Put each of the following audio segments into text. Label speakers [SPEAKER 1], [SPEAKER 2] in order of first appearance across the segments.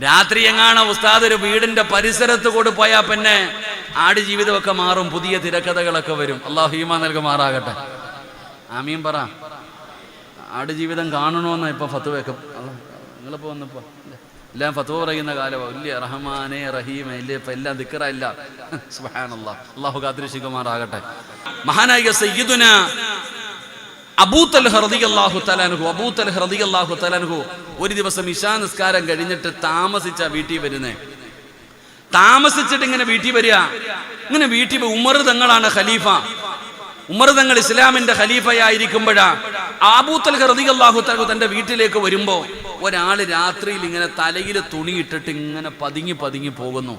[SPEAKER 1] രാത്രി എങ്ങാണ് ഉസ്താദ് ഒരു വീടിന്റെ പരിസരത്ത് കൂടി പോയാൽ പിന്നെ ആട് ജീവിതമൊക്കെ മാറും പുതിയ തിരക്കഥകളൊക്കെ വരും. അള്ളാഹു ഹീമ നൽകുമാറാകട്ടെ. ആമീൻ പറ. ആട് ജീവിതം കാണണമെന്ന് ഇപ്പൊ ഫത്തുവൊക്കെ നിങ്ങളിപ്പോ വന്നപ്പോ? എല്ലാം ഫത്തുവ പറയുന്ന കാലമാണ് ഇല്ലേ റഹ്മാനെ റഹീമ ഇല്ല ഇപ്പൊ എല്ലാം ദിക്കറ ഇല്ല. അള്ളാഹു കാത്തിരി കാത്തിരിശിക്കുമാറാകട്ടെ മഹാനായിക സയ്യിദുന അബൂത്തൽ ഹൃദിയല്ലാഹു തലാനുഹു അബൂത്തൽ ഹൃദിയല്ലാഹു തലാനുഹു ഒരു ദിവസം ഇശാ നിസ്കാരം കഴിഞ്ഞിട്ട് താമസിച്ച വീട്ടിൽ വരുന്നേ. താമസിച്ചിട്ട് ഇങ്ങനെ വീട്ടിൽ വരിക. ഇങ്ങനെ വീട്ടിൽ ഉമർ തങ്ങളാണ് ഖലീഫ. ഉമർ തങ്ങൾ ഇസ്ലാമിന്റെ ഖലീഫയായിരിക്കുമ്പോഴാ ആബൂത്തൽ ഹൃദി അള്ളാഹു തലഹു തന്റെ വീട്ടിലേക്ക് വരുമ്പോ ഒരാൾ രാത്രിയിൽ ഇങ്ങനെ തലയിൽ തുണിയിട്ടിട്ട് ഇങ്ങനെ പതുങ്ങി പതുങ്ങി പോകുന്നു.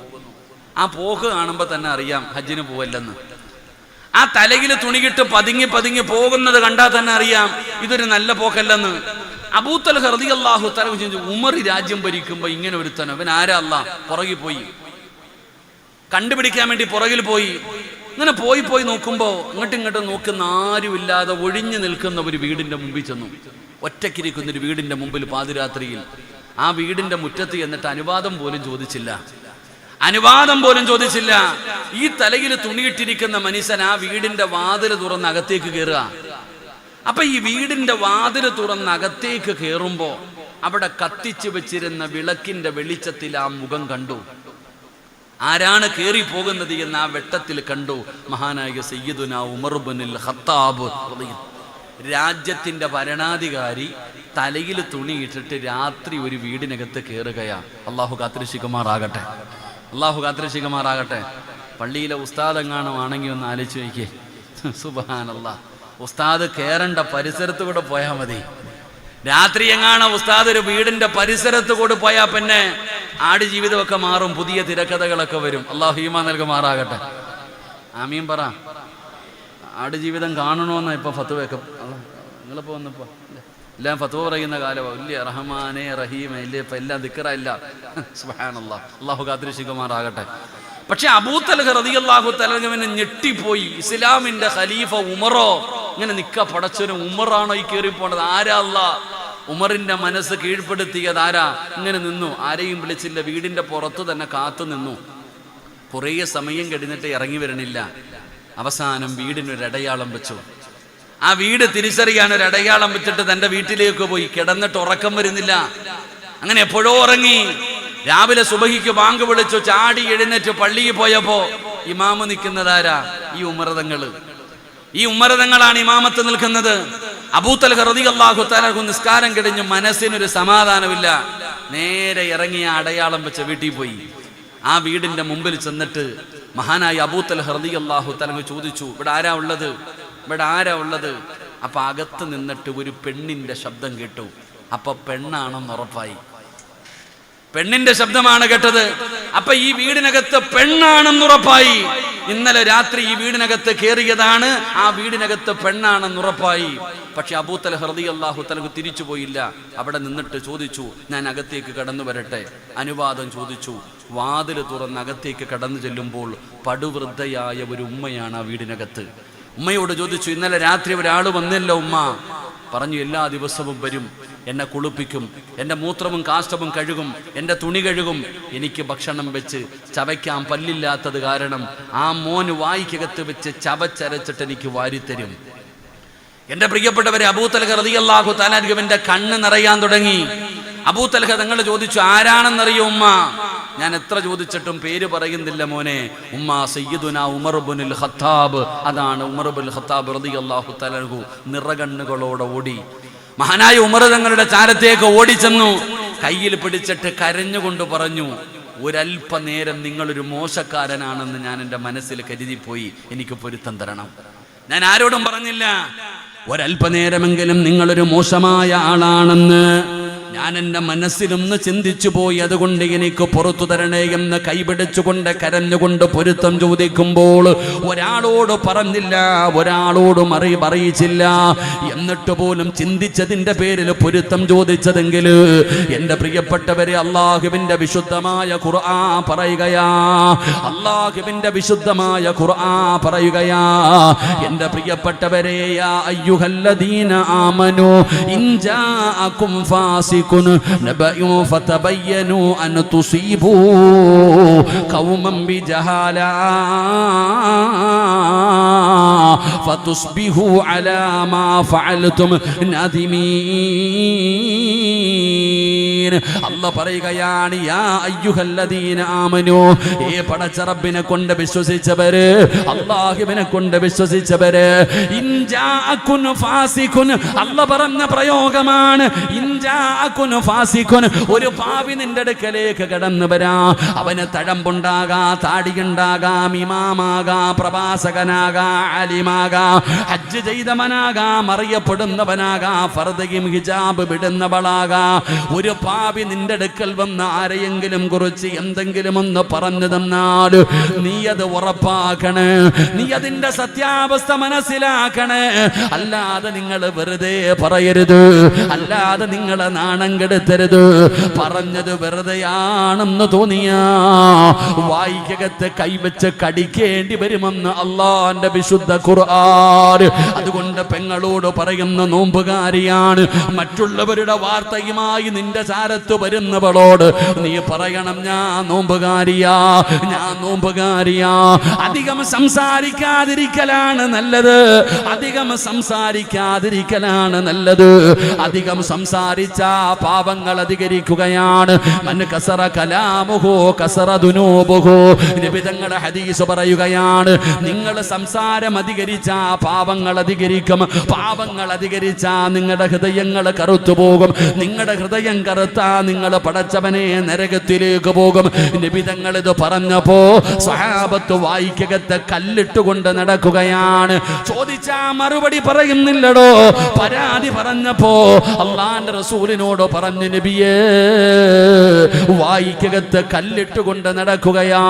[SPEAKER 1] ആ പോക്ക് കാണുമ്പോ തന്നെ അറിയാം ഹജ്ജിന് പോവല്ലെന്ന്. ആ തലയിൽ തുണികിട്ട് പതുങ്ങി പതുങ്ങി പോകുന്നത് കണ്ടാൽ തന്നെ അറിയാം ഇതൊരു നല്ല പോക്കല്ലെന്ന്. അബൂത്തൽ ഹർദി അള്ളാഹു തലവ് ഉമർ രാജ്യം ഭരിക്കുമ്പോ ഇങ്ങനെ ഒരുത്തനോ? അവൻ ആരാ അല്ല പുറകിൽ പോയി. കണ്ടുപിടിക്കാൻ വേണ്ടി പുറകിൽ പോയി. ഇങ്ങനെ പോയി പോയി നോക്കുമ്പോ ഇങ്ങോട്ടും ഇങ്ങോട്ടും നോക്കുന്ന ആരുമില്ലാതെ ഒഴിഞ്ഞു നിൽക്കുന്ന ഒരു വീടിന്റെ മുമ്പിൽ ചെന്നു. ഒറ്റക്കിരിക്കുന്ന ഒരു വീടിന്റെ മുമ്പിൽ പാതിരാത്രിയിൽ. ആ വീടിന്റെ മുറ്റത്ത് എന്നിട്ട് അനുവാദം പോലും ചോദിച്ചില്ല. അനുവാദം പോലും ചോദിച്ചില്ല. ഈ തലയിൽ തുണിയിട്ടിരിക്കുന്ന മനുഷ്യൻ ആ വീടിന്റെ വാതിൽ തുറന്ന് അകത്തേക്ക് കയറുക അപ്പൊ ഈ വീടിന്റെ വാതിൽ തുറന്ന് അകത്തേക്ക് കയറുമ്പോ അവിടെ കത്തിച്ചു വെച്ചിരുന്ന വിളക്കിന്റെ വെളിച്ചത്തിൽ ആ മുഖം കണ്ടു. ആരാണ് കയറി പോകുന്നത് എന്ന് ആ വെട്ടത്തിൽ കണ്ടു. മഹാനായക സയ്യിദുന ഉമർബുനിൽ ഹത്താബ്. രാജ്യത്തിന്റെ ഭരണാധികാരി തലയിൽ തുണിയിട്ടിട്ട് രാത്രി ഒരു വീടിനകത്ത് കയറുകയാ അള്ളാഹു കാത്തിരശിക്കുമാറാകട്ടെ അള്ളാഹു കാത്തിരശിക്കുമാറാകട്ടെ പള്ളിയിലെ ഉസ്താദ് എങ്ങാനും ആണെങ്കിൽ ഒന്ന് ആലോചിച്ച് വയ്ക്കേ സുബാനല്ലാ ഉസ്താദ് കയറേണ്ട പരിസരത്ത് കൂടെ പോയാൽ മതി. രാത്രി എങ്ങാണ് ഉസ്താദ് ഒരു വീടിന്റെ പരിസരത്ത് കൂടെ പോയാൽ പിന്നെ ആട് ജീവിതമൊക്കെ മാറും പുതിയ തിരക്കഥകളൊക്കെ വരും. അള്ളാഹു ഹീമ നൽകുമാറാകട്ടെ. ആമീൻ പറ. ആട് ജീവിതം കാണണമെന്ന് ഇപ്പൊ ഫത്തുവൊക്കെ നിങ്ങളിപ്പോ വന്നപ്പോ. ഇല്ലേ? എല്ലാം ഫത്തുവ പറയുന്ന കാലമാണ് ഇല്ല റഹ്മാനെ റഹീമ ഇല്ലേ ഇപ്പൊ എല്ലാം ദിക്കറ ഇല്ല സുബ്ഹാനല്ലാ. അള്ളാഹു കാത്തിരിശിക്കുമാറാകട്ടെ പക്ഷെ അബൂത്തൽ റതിയല്ലാഹു തലകവിനെ ഞെട്ടിപ്പോയി. ഇസ്ലാമിന്റെ ഖലീഫ ഉമറോ? ഇങ്ങനെ നിക്ക പടച്ചൊരു ഉമറാണോ ഈ കയറി ആരാ അല്ലാ? ഉമറിന്റെ മനസ്സ് കീഴ്പ്പെടുത്തിയത് ആരാ? ഇങ്ങനെ നിന്നു. ആരെയും വിളിച്ചില്ല. വീടിന്റെ പുറത്ത് തന്നെ കാത്തു നിന്നു. കുറേ സമയം കഴിഞ്ഞിട്ട് ഇറങ്ങി വരണില്ല. അവസാനം വീടിനൊരു അടയാളം വെച്ചു. ആ വീട് തിരിച്ചറിയാൻ ഒരു അടയാളം വെച്ചിട്ട് തന്റെ വീട്ടിലേക്ക് പോയി. കിടന്നിട്ട് ഉറക്കം വരുന്നില്ല. അങ്ങനെ എപ്പോഴോ ഉറങ്ങി. രാവിലെ സുബഹിക്ക് ബാങ്ക് വിളിച്ചു ചാടി എഴുന്നേറ്റ് പള്ളിയിൽ പോയപ്പോ ഇമാമ് നിൽക്കുന്നതാരാ ഈ ഉമ്മറതങ്ങൾ ഈ ഉമ്മരതങ്ങളാണ് ഇമാമത്ത് നിൽക്കുന്നത്. അബൂത്തൽ ഹൃദി അള്ളാഹു തലഹു നിസ്കാരം കിടഞ്ഞു മനസ്സിനൊരു സമാധാനമില്ല. നേരെ ഇറങ്ങിയ അടയാളം വെച്ച വീട്ടിൽ പോയി. ആ വീടിന്റെ മുമ്പിൽ ചെന്നിട്ട് മഹാനായ അബൂത്തൽ ഹൃദി അള്ളാഹു തലഹു ചോദിച്ചു ഇവിടെ ആരാ ഉള്ളത്? ഇവിടെ ആരാ ഉള്ളത്? അപ്പൊ അകത്ത് നിന്നിട്ട് ഒരു പെണ്ണിന്റെ ശബ്ദം കേട്ടു. അപ്പൊ പെണ്ണാണെന്ന് ഉറപ്പായി. പെണ്ണിന്റെ ശബ്ദമാണ് കേട്ടത്. അപ്പൊ ഈ വീടിനകത്ത് പെണ്ണാണെന്ന് ഉറപ്പായി. ഇന്നലെ രാത്രി ഈ വീടിനകത്ത് കയറിയതാണ് ആ വീടിനകത്ത് പെണ്ണാണെന്ന് ഉറപ്പായി. പക്ഷെ അബൂത്തൽ ഹൃദയ അള്ളാഹു തലക്ക് തിരിച്ചു പോയില്ല. അവിടെ നിന്നിട്ട് ചോദിച്ചു ഞാൻ അകത്തേക്ക് കടന്നു വരട്ടെ? അനുവാദം ചോദിച്ചു. വാതിൽ തുറന്ന് അകത്തേക്ക് കടന്നു ചെല്ലുമ്പോൾ പടുവൃദ്ധയായ ഒരു ഉമ്മയാണ് ആ വീടിനകത്ത്. ഉമ്മയോട് ചോദിച്ചു ഇന്നലെ രാത്രി ഒരാൾ വന്നില്ല ഉമ്മ. പറഞ്ഞു എല്ലാ ദിവസവും വരും. എന്നെ കുളിപ്പിക്കും. എന്റെ മൂത്രവും കാഷ്ടവും കഴുകും. എന്റെ തുണി കഴുകും. എനിക്ക് ഭക്ഷണം വെച്ച് ചവയ്ക്കാൻ പല്ലില്ലാത്തത് കാരണം ആ മോന് വായിക്കകത്ത് വെച്ച് ചവച്ചരച്ചിട്ട് എനിക്ക് വാരിത്തരും. എന്റെ പ്രിയപ്പെട്ടവരെ അബൂത്തലഹ റതിയല്ലാഹു താലാൻഹുവിന്റെ കണ്ണ് നിറയാൻ തുടങ്ങി. അബൂത്തലഹ തങ്ങൾ ചോദിച്ചു ആരാണെന്നറിയോ ഉമ്മ? ഞാൻ എത്ര ചോദിച്ചിട്ടും പേര് പറയുന്നില്ല മോനെ. ഉമ്മ സയ്യിദുന ഉമർ ബുനുൽ ഖത്താബ്. അതാണ് ഉമർ ബുൽ റതി അള്ളാഹു തലഹു നിറകണ്ണുകളോടെ ഓടി. മഹാനായ ഉമർ തങ്ങളുടെ ചാരത്തേക്ക് ഓടിച്ചെന്നു. കയ്യിൽ പിടിച്ചിട്ട് കരഞ്ഞുകൊണ്ട് പറഞ്ഞു ഒരല്പനേരം നിങ്ങളൊരു മോശക്കാരനാണെന്ന് ഞാൻ എന്റെ മനസ്സിൽ കരുതിപ്പോയി. എനിക്ക് പൊരുത്തം തരണം. ഞാൻ ആരോടും പറഞ്ഞില്ല ഒരല്പനേരമെങ്കിലും നിങ്ങളൊരു മോശമായ ആളാണെന്ന്. ഞാൻ എന്റെ മനസ്സിലൊന്ന് ചിന്തിച്ചു പോയി അതുകൊണ്ട് എനിക്ക് പുറത്തു തരണേ എന്ന് കൈപിടിച്ചുകൊണ്ട് കരഞ്ഞുകൊണ്ട് പൊരുത്തം ചോദിക്കുമ്പോൾ ഒരാളോട് പറഞ്ഞില്ല ഒരാളോടും അറി അറിയിച്ചില്ല എന്നിട്ട് പോലും ചിന്തിച്ചതിന്റെ പേരിൽ പൊരുത്തം ചോദിച്ചതെങ്കിൽ എന്റെ പ്രിയപ്പെട്ടവരെ അള്ളാഹുവിന്റെ വിശുദ്ധമായ ഖുർആ പറയുകയാ അള്ളാഹുവിന്റെ വിശുദ്ധമായ ഖുർആ പറയുകയാ എന്റെ പ്രിയപ്പെട്ടവരെ യാ അയ്യുഹല്ലദീന ആമനു ഇൻ ജാഅകും معكم نبأ فتبينوا أن تصيبوا قوما بجهالة فتصبحوا على ما فعلتم نادمين അല്ല പറയുകയാണ് യാ അയ്യുഹല്ലദീന ആമനു ഈ പടച്ചറബിനെ കൊണ്ട് വിശ്വസിച്ചവര് അള്ളാഹുവിനെ കൊണ്ട് വിശ്വസിച്ചവര് ഇൻജാഅകുൻ ഫാസിഖുൻ. അല്ല പറഞ്ഞ പ്രയോഗമാണ് ഇൻജാഅകുൻ ഫാസിഖുൻ. ഒരു പാവി നിന്റെ അടുക്കലേക്ക് കടന്നു വരാ. അവന് തഴമ്പുണ്ടാകാ താടിയുണ്ടാകാം ഇമാമാകാ പ്രവാസകനാകാ അലിമാകാ ഹജ്ജ് ചെയ്തവനാകാം അറിയപ്പെടുന്നവനാകാ ഫർദയും ഹിജാബ് വിടുന്നവളാകാ. ഒരു പാവി നിന്റെ അടുക്കൽ വന്ന് ആരെയെങ്കിലും കുറിച്ച് എന്തെങ്കിലും ഒന്ന് പറഞ്ഞു തന്നാൽ നീ അത് ഉറപ്പാക്കണേ. നീ അതിന്റെ സത്യാവസ്ഥ മനസ്സിലാക്കണേ. അല്ലാതെ നിങ്ങൾ വെറുതെ പറയരുത്. അല്ലാതെ നിങ്ങൾ നാണം കെടുത്തരുത്. പറഞ്ഞത് വെറുതെയാണെന്ന് തോന്നിയാ വായിക്കകത്ത് കൈവച്ച് കടിക്കേണ്ടി വരുമെന്ന് അള്ളാന്റെ വിശുദ്ധ ഖുർആൻ. അതുകൊണ്ട് പെങ്ങളോട് പറയുന്ന നോമ്പുകാരിയാണ് മറ്റുള്ളവരുടെ വാർത്തയുമായി നിന്റെ ചാരത്ത് വരുന്നവളോട് നീ പറയണം ഞാൻ നോമ്പുകാരിയാ ഞാൻ നോമ്പുകാരിയാ. അധികം സംസാരിക്കാതിരിക്കലാണ് നല്ലത് അധികം സംസാരിക്കാതിരിക്കലാണ് നല്ലത്. അധികം സംസാരിച്ച പാപങ്ങൾ അധികരിക്കുകയാണ്. കസറ കലാമുഹോ കസറ ദുനൂബുഹോ. നിബിതങ്ങളുടെ ഹദീസ് പറയുകയാണ് നിങ്ങൾ സംസാരം അധികരിച്ച പാപങ്ങൾ അധികരിക്കും പാപങ്ങൾ അധികരിച്ച നിങ്ങളുടെ ഹൃദയങ്ങൾ കറുത്തു പോകും നിങ്ങളുടെ ഹൃദയം കറുത്താ നിങ്ങൾ പടച്ചവനെ നരകത്തിലേക്ക് പോകും. നിബിതങ്ങൾ ഇത് പറഞ്ഞപ്പോ സ്വഹാബത്ത് വായിക്കകത്ത് കല്ലിട്ടുകൊണ്ട് നടക്കുകയാണ്. ചോദിച്ചാ മറുപടി പറയുന്നില്ലടോ. പരാതി പറഞ്ഞപ്പോ അള്ളാന്റെ റസൂലിനോട് പറഞ്ഞു നബിയേ വായിക്കകത്ത് കല്ലിട്ടുകൊണ്ട് നടക്കുകയാ.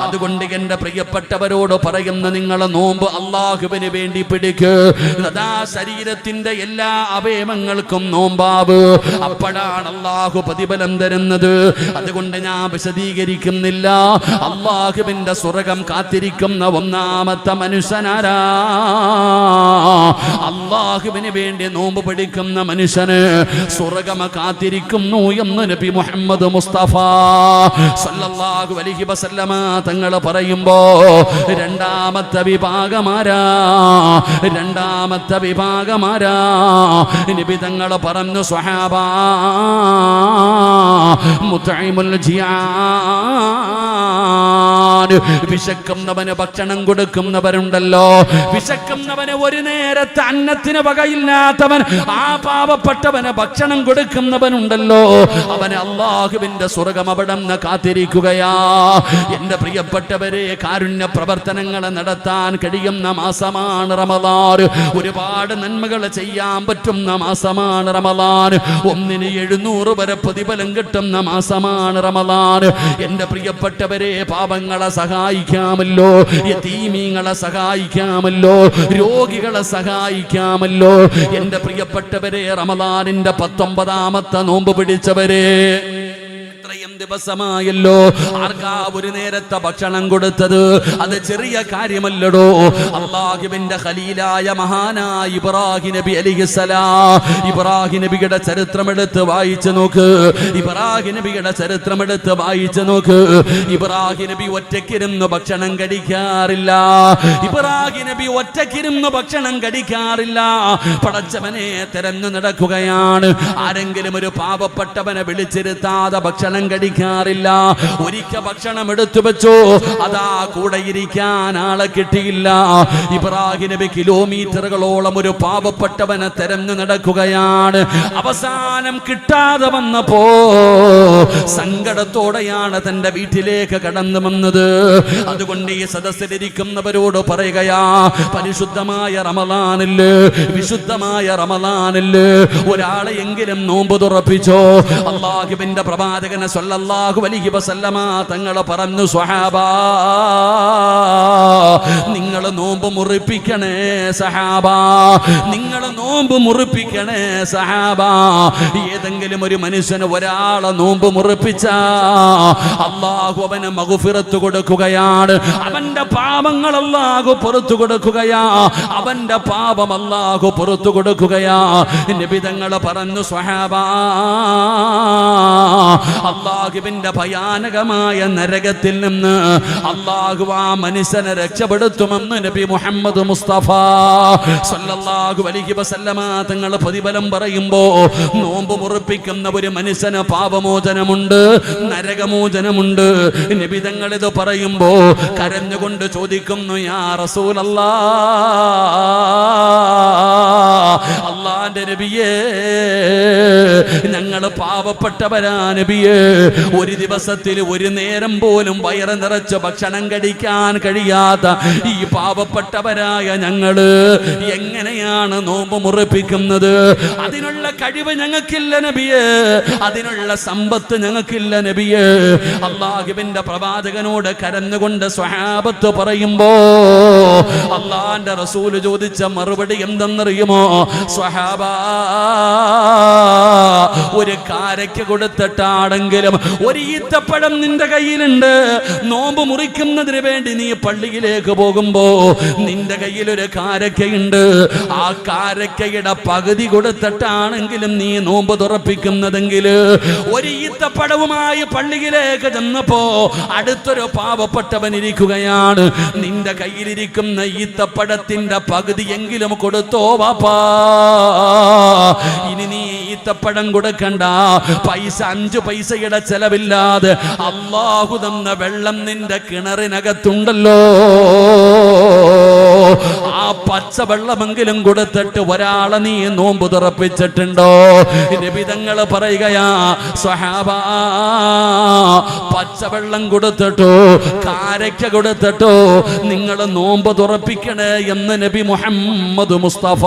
[SPEAKER 1] അതുകൊണ്ട് എന്റെ പ്രിയപ്പെട്ടവരോട് പറയുന്ന നിങ്ങളെ നോമ്പ് അള്ളാഹുവിന് വേണ്ടി പിടിക്ക്. ശരീരത്തിന്റെ എല്ലാ അവയവങ്ങൾക്കും നോമ്പാവ്. അപ്പോഴാണ് അള്ളാഹു പ്രതിഫലം തരുന്നത്. അതുകൊണ്ട് ഞാൻ വിശദീകരിക്കുന്നില്ല. അള്ളാഹുവിന്റെ സ്വർഗം കാത്തിരിക്കുന്ന ഒന്നാമത്തെ മനുഷ്യനാരാ? അള്ളാഹുവിന് വേണ്ടി നോമ്പ് പഠിക്കുന്ന മനുഷ്യന് സ്വർഗമ കാത്തിരിക്കുന്നു എന്ന് നബി മുഹമ്മദ് മുസ്തഫ സല്ലല്ലാഹു അലൈഹി വസല്ലമ തങ്ങൾ പറയുമ്പോ രണ്ടാമത്തെ വിഭാഗമാരാ? രണ്ടാമത്തെ വിഭാഗമാരാ? നബി തങ്ങൾ പറഞ്ഞു സ്വഹാബ മുത്തൈമുൽ ജിയാൻ വിശക്കുന്നവന് ഭക്ഷണം കൊടുക്കുന്നവരുണ്ടല്ലോ. വിശക്കുന്നവന് ഒരു നേരത്തെ അന്നത്തിന് വകയില്ലാത്തവൻ ആ പാവപ്പെട്ടവന് ഭക്ഷണം കൊടുക്കുന്നവനുണ്ടല്ലോ. അവന് അള്ളാഹുവിന്റെ സ്വർഗം അവിടെ നിന്ന് കാത്തിരിക്കുകയാ. എന്റെ പ്രിയപ്പെട്ടവരെ കാരുണ്യ പ്രവർത്തനങ്ങൾ നടത്താൻ കഴിയുന്ന മാസമാണ് റമദാൻ. ഒരുപാട് നന്മകൾ ചെയ്യാൻ പറ്റുന്ന മാസമാണ് റമദാൻ. ഒന്നിന് എഴുന്നൂറ് വരെ പ്രതിഫലം കിട്ടുന്ന മാസമാണ് റമദാൻ. എന്റെ പ്രിയപ്പെട്ടവരെ പാപങ്ങളെ സഹായിക്കാമല്ലോ. യതീമീങ്ങളെ സഹായിക്കാമല്ലോ. രോഗികളെ സഹായിക്കാമല്ലോ. എന്റെ പ്രിയപ്പെട്ടവരെ റമദാനിന്റെ പത്തൊമ്പതാമത്തെ നോമ്പ് പിടിച്ചവരെ ദിവസമായല്ലോ. ആർക്കാ ഒരു നേരത്തെ ഭക്ഷണം കൊടുത്തത്? അത് ചെറിയ കാര്യമല്ലടോ. അള്ളാഹുവിന്റെ ഖലീലായ മഹാനായ ഇബ്രാഹിം നബി അലിഹിസലാ ഇബ്രാഹിം നബിയുടെ ചരിത്രമെടുത്ത് വായിച്ചു നോക്ക്. ഇബ്രാഹിം നബിയുടെ ചരിത്രമെടുത്ത് വായിച്ചു നോക്ക്. ഇബ്രാഹിം നബി ഒറ്റക്കിരുന്ന് ഭക്ഷണം കഴിക്കാറില്ല. ഇബ്രാഹിം നബി ഒറ്റക്കിരുന്ന് ഭക്ഷണം കഴിക്കാറില്ല. പടച്ചവനെ തെരഞ്ഞു നടക്കുകയാണ്. ആരെങ്കിലും ഒരു പാവപ്പെട്ടവനെ വിളിച്ചിരുത്താതെ ഭക്ഷണം കഴിക്കാറില്ല ഒരിക്കൽ ഭക്ഷണം എടുത്തു വെച്ചോ അതാ കൂടെ ഇരിക്കാൻ ആളെ കിട്ടിയില്ല. ഇബ്രാഹിം നബി കിലോമീറ്ററുകളോളം ഒരു പാപപ്പെട്ടവനെ തെരഞ്ഞു നടക്കുകയാണ്. അവസാനം കിട്ടാതെ വന്നപ്പോ സങ്കടത്തോടെയാണ് തന്റെ വീട്ടിലേക്ക് കടന്നു വന്നത്. അതുകൊണ്ട് ഈ സദസ്സിലിരിക്കുന്നവരോട് പറയുകയാ പരിശുദ്ധമായ റമലാനിൽ വിശുദ്ധമായ റമലാനിൽ ഒരാളെ എങ്കിലും നോമ്പ് തുറപ്പിച്ചോ? അള്ളാഹിബിന്റെ പ്രവാചകനെ സ്വല്ല സല്ലല്ലാഹു അലൈഹി വസല്ലമ തങ്ങളെ പറഞ്ഞു സ്വഹാബ നിങ്ങൾ നോമ്പ് മുറിപ്പിക്കണേ സഹാബ നിങ്ങൾ നോമ്പ് മുറിപ്പിക്കണേ സഹാബ. ഏതെങ്കിലും ഒരു മനുഷ്യന് ഒരാളെ നോമ്പ് മുറിപ്പിച്ച അള്ളാഹു അവന് മകുഫിറത്ത് കൊടുക്കുകയാണ്. അവന്റെ പാപങ്ങൾ അല്ലാഹു പുറത്തു കൊടുക്കുകയാ. അവന്റെ പാപം അല്ലാഹു പുറത്തു കൊടുക്കുകയാ. നിബിതങ്ങൾ പറഞ്ഞു സ്വഹാബാ അള്ളാഹുവിന്റെ ഭയാനകമായ നരകത്തിൽ നിന്ന് അള്ളാഹു ആ മനുഷ്യനെ രക്ഷപ്പെടുത്തുമെന്ന് നബി മുഹമ്മദ് മുസ്തഫ സല്ലല്ലാഹു അലൈഹി വസല്ലമ തങ്ങൾ പ്രതിഫലം പറയുമ്പോ നോമ്പ് മുറിപ്പിക്കുന്ന ഒരു മനുഷ്യന് പാപമോചനമുണ്ട് നരകമോചനമുണ്ട്. നബി തങ്ങൾ ഇത് പറയുമ്പോ കരഞ്ഞുകൊണ്ട് ചോദിക്കുന്നു യാ റസൂലല്ലാ അള്ളാന്റെ നബിയേ ഞങ്ങൾ പാവപ്പെട്ടവരാ നബിയേ. ഒരു ദിവസത്തിൽ ഒരു നേരം പോലും വയറ് നിറച്ച് ഭക്ഷണം കഴിക്കാൻ കഴിയാത്ത ഈ പാവപ്പെട്ടവരായ ഞങ്ങൾ എങ്ങനെയാണ് നോമ്പ് മുറിപ്പിക്കുന്നത്? അതിനുള്ള കഴിവ് ഞങ്ങൾക്കില്ല നബിയേ. അതിനുള്ള സമ്പത്ത് ഞങ്ങൾക്കില്ല നബിയേ. അള്ളാഹുവിന്റെ പ്രവാചകനോട് കരന്നുകൊണ്ട് സ്വഹാബത്ത് പറയുമ്പോ അള്ളാന്റെ റസൂൽ ചോദിച്ച മറുപടി എന്തെന്നറിയുമോ? സ്വഹാബാ ഒരു കാരയ്ക്ക് കൊടുത്തിട്ടാണെങ്കിലും ഒരു ഈത്തപ്പഴം നിന്റെ കയ്യിലുണ്ട്. നോമ്പ് മുറിക്കുന്നതിന് വേണ്ടി നീ പള്ളിയിലേക്ക് പോകുമ്പോ നിന്റെ കയ്യിൽ ഒരു കാരക്കയുണ്ട്. ആ കാരക്കയുടെ പകുതി കൊടുത്തിട്ടാണെങ്കിലും നീ നോമ്പ് തുറപ്പിക്കുന്നതെങ്കിൽ ഒരു ഈത്തപ്പഴവുമായി പള്ളിയിലേക്ക് ചെന്നപ്പോ അടുത്തൊരു പാവപ്പെട്ടവൻ ഇരിക്കുകയാണ്. നിന്റെ കയ്യിലിരിക്കുന്ന ഈത്തപ്പഴത്തിന്റെ പകുതിയെങ്കിലും കൊടുത്തോ വാപ്പാ. ഇനി നീ ഈത്തപ്പഴം കൊടുക്കണ്ട. പൈസ അഞ്ചു പൈസയുടെ ചെലവില്ലാതെ അള്ളാഹു തന്ന വെള്ളം നിന്റെ കിണറിനകത്തുണ്ടല്ലോ. ആ പച്ച വെള്ളമെങ്കിലും കൊടുത്തിട്ട് ഒരാളെ നീ നോമ്പ് തുറപ്പിച്ചിട്ടുണ്ടോ? രവിതങ്ങൾ പറയുകയാ സ്വഹാബ പച്ചവെള്ളം കൊടുത്തിട്ടോ കാരയ്ക്ക കൊടുത്തിട്ടോ നിങ്ങൾ നോമ്പ് തുറപ്പിക്കണേ എന്ന് നബി മുഹമ്മദ് മുസ്തഫ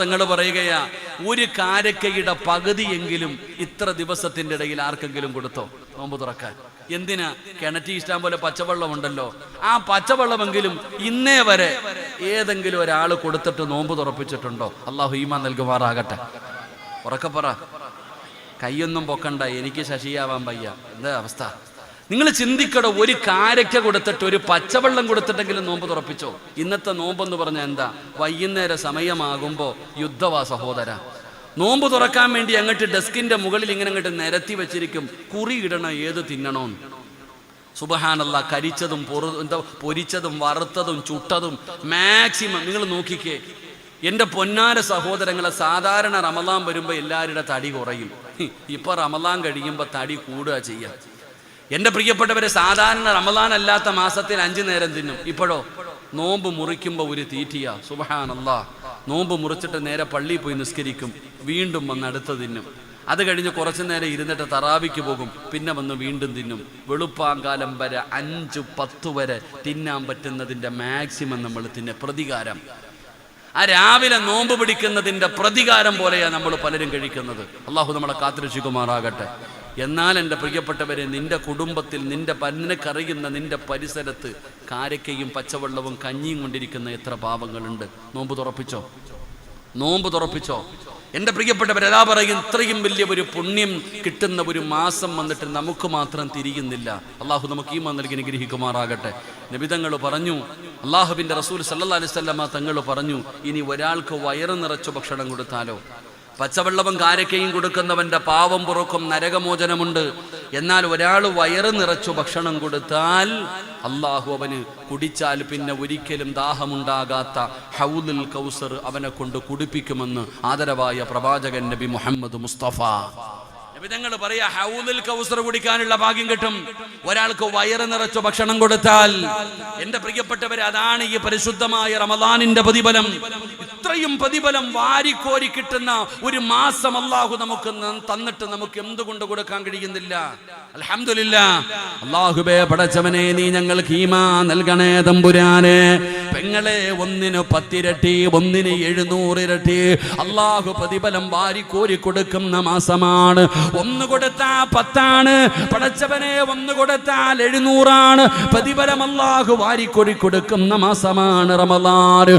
[SPEAKER 1] തങ്ങൾ പറയുകയാ ഒരു കാരക്കയുടെ പകുതിയെങ്കിലും ഇത്ര ദിവസത്തിന്റെ ഇടയിൽ ആർക്കെങ്കിലും കൊടുത്തോ? നോമ്പ് തുറക്കാൻ. എന്തിനാ? കിണറ്റി ഇഷ്ടം പോലെ പച്ചവെള്ളം ഉണ്ടല്ലോ. ആ പച്ചവെള്ളമെങ്കിലും ഇന്നേ വരെ ഏതെങ്കിലും ഒരാൾ കൊടുത്തിട്ട് നോമ്പ് തുറപ്പിച്ചിട്ടുണ്ടോ? അള്ളാഹു ഈമാൻ നൽകുമാറാകട്ടെ. ഉറക്കപ്പറ കൈയൊന്നും പൊക്കണ്ട. എനിക്ക് ശശിയാവാൻ വയ്യ. എന്താ അവസ്ഥ? നിങ്ങൾ ചിന്തിക്കട ഒരു കാരയ്ക്ക കൊടുത്തിട്ട് ഒരു പച്ചവെള്ളം കൊടുത്തിട്ടെങ്കിലും നോമ്പ് തുറപ്പിച്ചോ? ഇന്നത്തെ നോമ്പെന്ന് പറഞ്ഞാൽ എന്താ? വൈകുന്നേര സമയമാകുമ്പോൾ യുദ്ധവാ സഹോദര. നോമ്പ് തുറക്കാൻ വേണ്ടി അങ്ങോട്ട് ഡെസ്കിന്റെ മുകളിൽ ഇങ്ങനെ അങ്ങോട്ട് നിരത്തി വെച്ചിരിക്കും. കുറി ഇടണം ഏത് തിന്നണോന്ന്? സുബഹാനല്ല കരിച്ചതും പൊറു എന്താ പൊരിച്ചതും വറുത്തതും ചുട്ടതും മാക്സിമം. നിങ്ങൾ നോക്കിക്കേ എന്റെ പൊന്നാര സഹോദരങ്ങളെ സാധാരണ റമലാൻ വരുമ്പോൾ എല്ലാവരുടെ തടി കുറയും. ഇപ്പൊ റമലാൻ കഴിയുമ്പോൾ തടി കൂടുക ചെയ്യാം. എന്റെ പ്രിയപ്പെട്ടവരെ സാധാരണ റമദാൻ അല്ലാത്ത മാസത്തിൽ അഞ്ചു നേരം തിന്നും. ഇപ്പോഴോ? നോമ്പ് മുറിക്കുമ്പോൾ ഒരു തീറ്റിയ. സുബഹാനല്ലാ. നോമ്പ് മുറിച്ചിട്ട് നേരെ പള്ളിയിൽ പോയി നിസ്കരിക്കും. വീണ്ടും വന്ന് അടുത്ത് തിന്നും. അത് കഴിഞ്ഞ് കുറച്ചു നേരം ഇരുന്നിട്ട് തറാവിക്ക് പോകും. പിന്നെ വന്ന് വീണ്ടും തിന്നും. വെളുപ്പാങ്കാലം വരെ അഞ്ച് പത്ത് വരെ തിന്നാൻ പറ്റുന്നതിന്റെ മാക്സിമം നമ്മൾ തിന്നെ പ്രതികാരം. ആ രാവിലെ നോമ്പ് പിടിക്കുന്നതിന്റെ പ്രതികാരം പോലെയാണ് നമ്മൾ പലരും കഴിക്കുന്നത്. അള്ളാഹു നമ്മളെ കാത്തിരക്ഷിക്കുമാറാകട്ടെ. എന്നാൽ എന്റെ പ്രിയപ്പെട്ടവരെ നിന്റെ കുടുംബത്തിൽ നിന്റെ കറിയുന്ന നിന്റെ പരിസരത്ത് കാരക്കയും പച്ചവെള്ളവും കഞ്ഞിയും കൊണ്ടിരിക്കുന്ന എത്ര പാവങ്ങളുണ്ട്. നോമ്പ് തുറപ്പിച്ചോ? നോമ്പ് തുറപ്പിച്ചോ? എന്റെ പ്രിയപ്പെട്ടവർ എല്ലാ പറയും ഇത്രയും വലിയ ഒരു പുണ്യം കിട്ടുന്ന ഒരു മാസം വന്നിട്ട് നമുക്ക് മാത്രം തിരിയുന്നില്ല. അള്ളാഹു നമുക്ക് ഈ നൽകി അനുഗ്രഹിക്കുമാറാകട്ടെ. നിബിതങ്ങൾ പറഞ്ഞു അള്ളാഹുവിന്റെ റസൂൽ സല്ലാ അലിസ്വല്ലമ്മ തങ്ങൾ പറഞ്ഞു ഇനി ഒരാൾക്ക് വയറ് നിറച്ചു ഭക്ഷണം കൊടുത്താലോ? പച്ചവെള്ളവും കാരക്കയും കൊടുക്കുന്നവന്റെ പാവം പുറക്കും നരകമോചനമുണ്ട്. എന്നാൽ ഒരാൾ വയറ് നിറച്ചു ഭക്ഷണം കൊടുത്താൽ അള്ളാഹു അവന് കുടിച്ചാൽ പിന്നെ ഒരിക്കലും ദാഹമുണ്ടാകാത്ത ഹൗലുൽ കൗസർ അവനെ കൊണ്ട് കുടിപ്പിക്കുമെന്ന് ആദരവായ പ്രവാചകൻ നബി മുഹമ്മദ് മുസ്തഫ. വിധങ്ങൾ പറയാ ഹൗലുൽ കൗസർ കുടിക്കാനുള്ള ഭാഗ്യം കിട്ടും. ഒരാൾക്ക് വയറ് നിറച്ചു ഭക്ഷണം കൊടുത്താൽ. എന്റെ പ്രിയപ്പെട്ടവരെ അതാണ് ഈ പരിശുദ്ധമായ റമദാനിന്റെ പ്രതിഫലം. ഇത്രയും പ്രതിഫലം വാരിക്കോരി കിട്ടുന്ന ഒരു മാസം അള്ളാഹു നമുക്ക് തന്നിട്ട് നമുക്ക് എന്തുകൊണ്ട് കൊടുക്കാൻ കഴിയുന്നില്ല? അലഹമില്ല അള്ളാഹുബേ പടച്ചവനെ നീ ഞങ്ങൾക്ക് ഈമാ നൽകണേ തമ്പുരാനെ. പെങ്ങളെ ഒന്നിന് പത്തിരട്ടി ഒന്നിന് എഴുന്നൂറ് ഇരട്ടി. അള്ളാഹു പ്രതിഫലം വാരിക്കോരി കൊടുക്കുന്ന മാസമാണ്. ഒന്ന് കൊടുത്താ പത്താണ്. പടച്ചവനെ ഒന്ന് കൊടുത്താൽ എഴുന്നൂറാണ്. പ്രതിഫലം അള്ളാഹു വാരിക്കോരി കൊടുക്കുന്ന മാസമാണ് റമദാൻ.